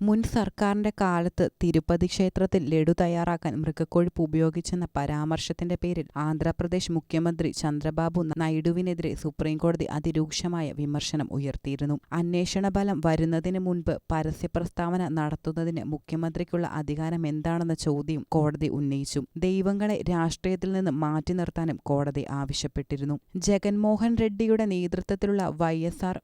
മുൻ സർക്കാരിന്റെ കാലത്ത് തിരുപ്പതി ക്ഷേത്രത്തിൽ ലഡു തയ്യാറാക്കാൻ മൃഗക്കൊഴുപ്പ് ഉപയോഗിച്ചെന്ന പരാമർശത്തിന്റെ പേരിൽ ആന്ധ്രാപ്രദേശ് മുഖ്യമന്ത്രി ചന്ദ്രബാബു നായിഡുവിനെതിരെ സുപ്രീംകോടതി അതിരൂക്ഷമായ വിമർശനം ഉയർത്തിയിരുന്നു. അന്വേഷണ ഫലം വരുന്നതിന് മുൻപ് പരസ്യപ്രസ്താവന നടത്തുന്നതിന് മുഖ്യമന്ത്രിക്കുള്ള അധികാരം എന്താണെന്ന ചോദ്യം കോടതി ഉന്നയിച്ചു. ദൈവങ്ങളെ രാഷ്ട്രീയത്തിൽ നിന്ന് മാറ്റി നിർത്താനും കോടതി ആവശ്യപ്പെട്ടിരുന്നു. ജഗൻമോഹൻ റെഡ്ഡിയുടെ നേതൃത്വത്തിലുള്ള വൈ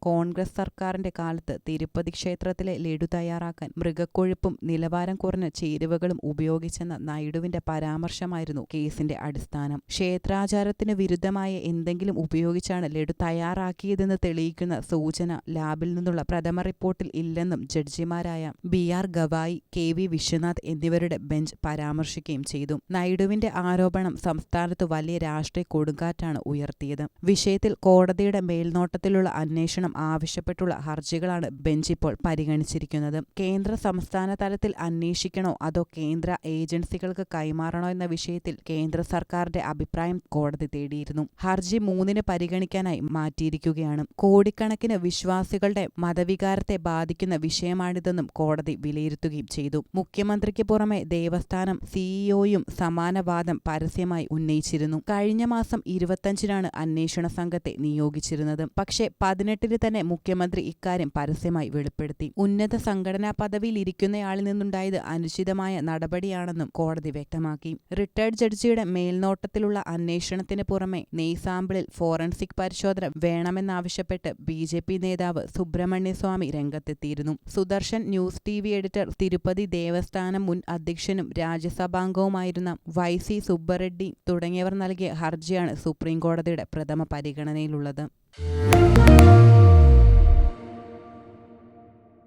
കോൺഗ്രസ് സർക്കാരിന്റെ കാലത്ത് തിരുപ്പതി ക്ഷേത്രത്തിലെ ലഡു തയ്യാറാക്കാൻ മൃഗക്കൊഴുപ്പും നിലവാരം കുറഞ്ഞ ചേരുവകളും ഉപയോഗിച്ചെന്ന നായിഡുവിന്റെ പരാമർശമായിരുന്നു കേസിന്റെ അടിസ്ഥാനം. ക്ഷേത്രാചാരത്തിന് വിരുദ്ധമായ എന്തെങ്കിലും ഉപയോഗിച്ചാണ് ലഡു തയ്യാറാക്കിയതെന്ന് തെളിയിക്കുന്ന സൂചന ലാബിൽ നിന്നുള്ള പ്രഥമ റിപ്പോർട്ടിൽ ഇല്ലെന്നും ജഡ്ജിമാരായ B R Gavai K V Viswanath എന്നിവരുടെ ബെഞ്ച് പരാമർശിക്കുകയും ചെയ്തു. നായിഡുവിന്റെ ആരോപണം സംസ്ഥാനത്ത് വലിയ രാഷ്ട്രീയ കൊടുങ്കാറ്റാണ് ഉയർത്തിയത്. വിഷയത്തിൽ കോടതിയുടെ മേൽനോട്ടത്തിലുള്ള അന്വേഷണം ആവശ്യപ്പെട്ടുള്ള ഹർജികളാണ് ബെഞ്ച് ഇപ്പോൾ പരിഗണിച്ചിരിക്കുന്നത്. കേന്ദ്ര സംസ്ഥാന തലത്തിൽ അന്വേഷിക്കണോ? അതോ കേന്ദ്ര ഏജൻസികൾക്ക് കൈമാറണോ എന്ന വിഷയത്തിൽ കേന്ദ്ര സർക്കാരിന്റെ അഭിപ്രായം കോടതി തേടിയിരുന്നു. ഹർജി മൂന്നിന് പരിഗണിക്കാനായി മാറ്റിയിരിക്കുകയാണ്. കോടിക്കണക്കിന് വിശ്വാസികളുടെ മതവികാരത്തെ ബാധിക്കുന്ന വിഷയമാണിതെന്നും കോടതി വിലയിരുത്തുകയും ചെയ്തു. മുഖ്യമന്ത്രിക്ക് പുറമെ ദേവസ്ഥാനം സിഇഒയും സമാനവാദം പരസ്യമായി ഉന്നയിച്ചിരുന്നു. കഴിഞ്ഞ മാസം ഇരുപത്തഞ്ചിനാണ് അന്വേഷണ സംഘത്തെ നിയോഗിച്ചിരുന്നത്. പക്ഷേ പതിനെട്ടിന് തന്നെ മുഖ്യമന്ത്രി ഇക്കാര്യം പരസ്യമായി വെളിപ്പെടുത്തി. ഉന്നത സംഘടനാ പദവിയിൽ ഇരിക്കുന്നയാളിൽ നിന്നുണ്ടായത് അനുചിതമായ നടപടിയാണെന്നും കോടതി വ്യക്തമാക്കി. റിട്ടയർഡ് ജഡ്ജിയുടെ മേൽനോട്ടത്തിലുള്ള അന്വേഷണത്തിന് പുറമെ നെയ്സാമ്പിളിൽ ഫോറൻസിക് പരിശോധന വേണമെന്നാവശ്യപ്പെട്ട് ബി ജെ പി നേതാവ് സുബ്രഹ്മണ്യസ്വാമി രംഗത്തെത്തിയിരുന്നു. Sudarshan news T V editor Tirupati Devasthanam മുൻ അധ്യക്ഷനും രാജ്യസഭാംഗവുമായിരുന്ന വൈ സി സുബ്ബറെഡ്ഡി തുടങ്ങിയവർ നൽകിയ ഹർജിയാണ് സുപ്രീംകോടതിയുടെ പ്രഥമ പരിഗണനയിലുള്ളത്.